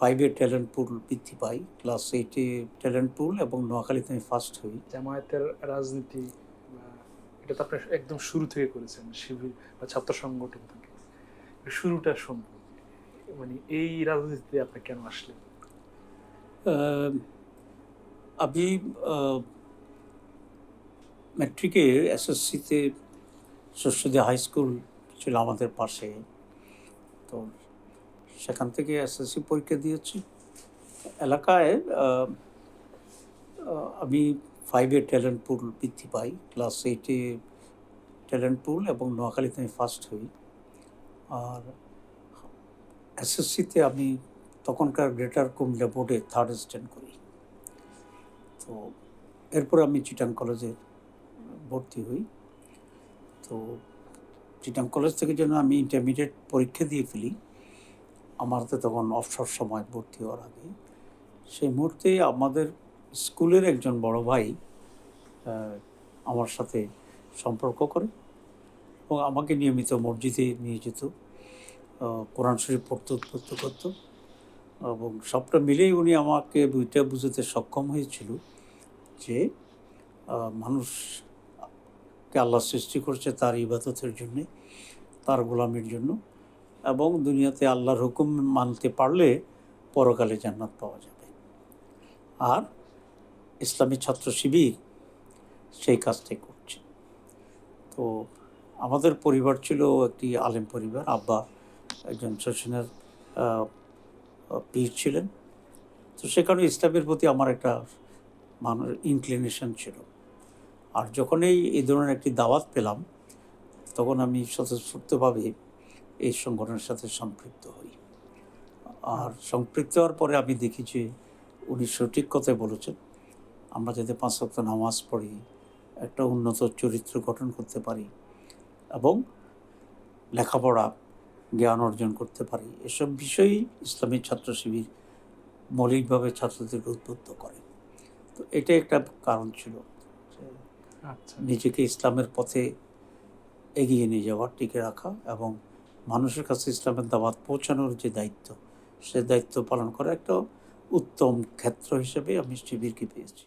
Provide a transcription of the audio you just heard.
ফাইভে ট্যালেন্ট পুল বৃদ্ধি পাই ক্লাস এইটে ট্যালেন্ট পুল এবং নোয়াখালীতে আমি ফার্স্ট হই। জামায়াতের রাজনীতি এটা তো আপনি একদম শুরু থেকে করেছেন শিবির বা ছাত্র সংগঠন থেকে। শুরুটা শুনব মানে এই রাজনীতিতে আপনি কেন আসলেন? আমি ম্যাট্রিকে এসএসসিতে শস্যদী হাই স্কুল ছিল আমাদের পাশে তো সেখান থেকে এসএসসি পরীক্ষা দিয়েছি। এলাকায় আমি ফাইভে ট্যালেন্ট পুল বৃদ্ধি পাই ক্লাস এইটে ট্যালেন্ট পুল এবং নোয়াখালীতে আমি ফার্স্ট হই। আর এসএসসিতে আমি তখনকার গ্রেটার কুমিল্লা বোর্ডে থার্ড স্ট্যান্ড করি। তো এরপর আমি চিটাং কলেজে ভর্তি হই। তো চিটাং কলেজ থেকে যেন আমি ইন্টারমিডিয়েট পরীক্ষা দিয়ে ফেলি আমার তো তখন অবসর সময় ভর্তি হওয়ার আগে। সেই মুহূর্তে আমাদের স্কুলের একজন বড় ভাই আমার সাথে সম্পর্ক করে এবং আমাকে নিয়মিত মসজিদে নিয়ে যেত কোরআন শরীফ পড়তে, উৎপত্ত করতো এবং সবটা মিলেই উনি আমাকে বইটা বুঝতে সক্ষম হয়েছিল যে মানুষকে আল্লাহ সৃষ্টি করছে তার ইবাদতের জন্যে, তার গোলামের জন্য। এবং দুনিয়াতে আল্লাহর হুকুম মানতে পারলে পরকালে জান্নাত পাওয়া যাবে। আর ইসলামী ছাত্র শিবির সেই কাজটাই করছে। তো আমাদের পরিবার ছিল একটি আলেম পরিবার, আব্বা একজন শচীনের পীর ছিলেন। তো সে কারণে ইসলামের প্রতি আমার একটা মানুষ ইনক্লিনেশন ছিল। আর যখন এই এই ধরনের একটি দাওয়াত পেলাম, তখন আমি স্বতঃস্ফূর্তভাবে এই সংগঠনের সাথে সম্পৃক্ত হই। আর সম্পৃক্ত হওয়ার পরে আমি দেখি যে উনি সঠিক কথাই বলেছেন। আমরা যাতে পাঁচ ওয়াক্ত নামাজ পড়ি একটা উন্নত চরিত্র গঠন করতে পারি এবং লেখাপড়া জ্ঞান অর্জন করতে পারি। এসব বিষয়েই ইসলামী ছাত্র শিবির মৌলিকভাবে ছাত্রদেরকে উদ্বুদ্ধ করে। তো এটা একটা কারণ ছিল আচ্ছা। নিজেকে ইসলামের পথে এগিয়ে নিয়ে যাওয়া টিকে রাখা এবং মানুষের কাছে ইসলামের দাওয়াত পৌঁছানোর যে দায়িত্ব, সে দায়িত্ব পালন করা একটা উত্তম ক্ষেত্র হিসেবে আমি শিবিরকে পেয়েছি।